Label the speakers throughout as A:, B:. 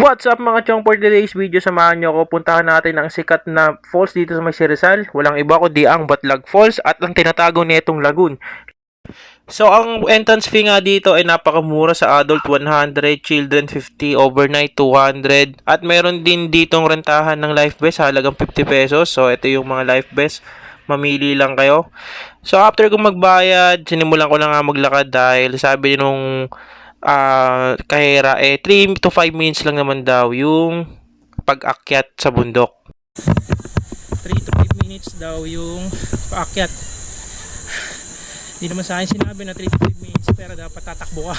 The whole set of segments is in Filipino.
A: What's up mga chong? For today's video samahan nyo ako. Puntahan natin ang sikat na falls dito sa May Rizal. Walang iba kundi ang Batlag Falls at ang tinatago nitong lagoon. So ang entrance fee nga dito ay napakamura sa adult 100, children 50, overnight 200 at meron din ditong rentahan ng life vest halagang 50 pesos. So ito yung mga life vest. Mamili lang kayo. So after kong magbayad sinimulan ko na nga maglakad dahil sabi nung ah kahera eh 3 to 5 minutes lang naman daw yung pag-akyat sa bundok. 3 to 5 minutes daw yung paakyat. Hindi naman sa akin sinabi na 3 to 5 minutes pero dapat tatakbo ka.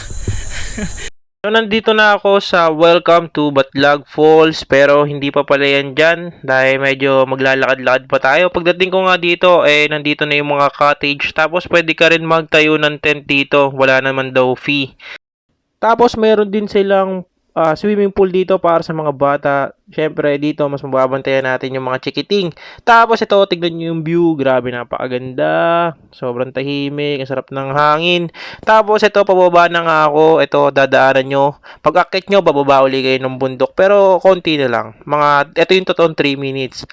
A: so nandito na ako sa Welcome to Batlag Falls pero hindi pa pala yan dyan dahil medyo maglalakad-lakad pa tayo. Pagdating ko nga dito eh nandito na yung mga cottage tapos pwede ka rin magtayo ng tent dito. Wala naman daw fee. Tapos meron din silang ah, swimming pool dito para sa mga bata. Siyempre dito mas mababantayan natin yung mga chikiting. Tapos ito tignan niyo yung view, grabe napakaganda. Sobrang tahimik, ang sarap ng hangin. Tapos ito pababa na nga ako. Ito dadaanan nyo. Pag akit nyo, bababa uli kayo ng bundok. Pero konti na lang. Mga ito yung totoong 3 minutes.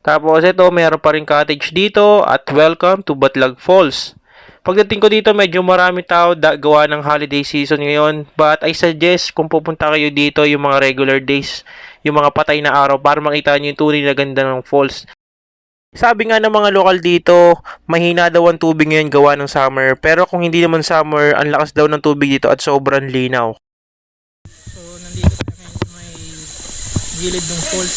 A: Tapos ito, meron pa rin cottage dito at welcome to Batlag Falls. Pagdating ko dito, medyo marami tao da- gawa ng holiday season ngayon. But I suggest kung pupunta kayo dito yung mga regular days, yung mga patay na araw para makita nyo yung tunay na ganda ng falls. Sabi nga ng mga lokal dito, mahina daw ang tubig ngayon gawa ng summer. Pero kung hindi naman summer, ang lakas daw ng tubig dito at sobrang linaw. So, nandito ngayon sa may gilid ng falls.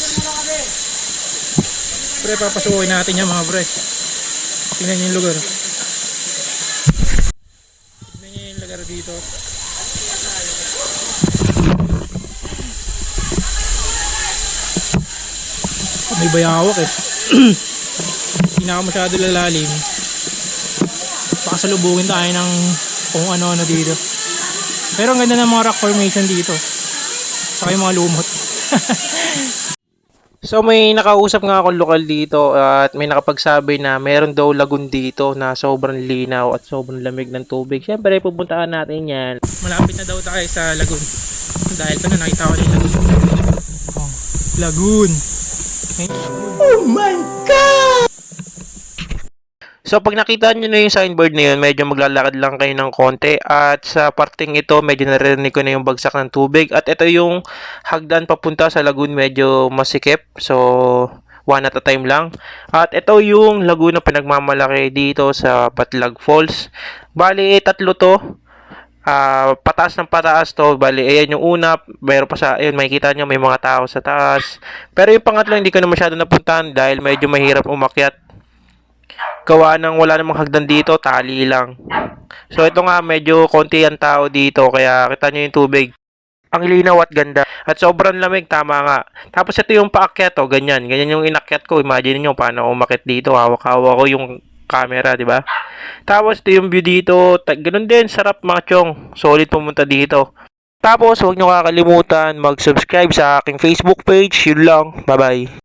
A: Pre, papasukin natin yan mga pre. Tingnan yung lugar. Lugar dito. May bayawak eh. Hindi na masyado lalalim. Baka salubungin tayo ng kung ano-ano dito. Pero ang ganda ng mga rock formation dito. Saka yung mga lumot. So may nakausap nga akong lokal dito at may nakapagsabi na meron daw lagoon dito na sobrang linaw at sobrang lamig ng tubig. Siyempre pupuntahan natin yan. Malapit na daw tayo sa lagoon. Dahil ito na nakita ko yung lagoon. Oh, lagoon. Oh my God! So pag nakita nyo na yung signboard na yun, medyo maglalakad lang kayo ng konti at sa parting ito, medyo naririnig ko na yung bagsak ng tubig at ito yung hagdan papunta sa lagoon medyo masikip. So one at a time lang. At ito yung lagoon na pinagmamalaki dito sa Patlag Falls. Bali, tatlo to. Ah, pataas ng pataas to. Bali, ayan yung una. Meron pa sa, ayun, makikita nyo may mga tao sa taas. Pero yung pangatlo, hindi ko na masyado napuntahan dahil medyo mahirap umakyat gawa ng wala namang hagdan dito, tali lang. So ito nga medyo konti ang tao dito kaya kita nyo yung tubig. Ang linaw at ganda. At sobrang lamig, tama nga. Tapos ito yung paakyat, oh, ganyan. Ganyan yung inakyat ko. Imagine nyo paano ako umakyat dito. Hawak-hawak ko yung camera, di ba? Tapos ito yung view dito. Ganun din, sarap mga chong. Solid pumunta dito. Tapos, huwag nyo kakalimutan mag-subscribe sa aking Facebook page. Yun lang. Bye-bye.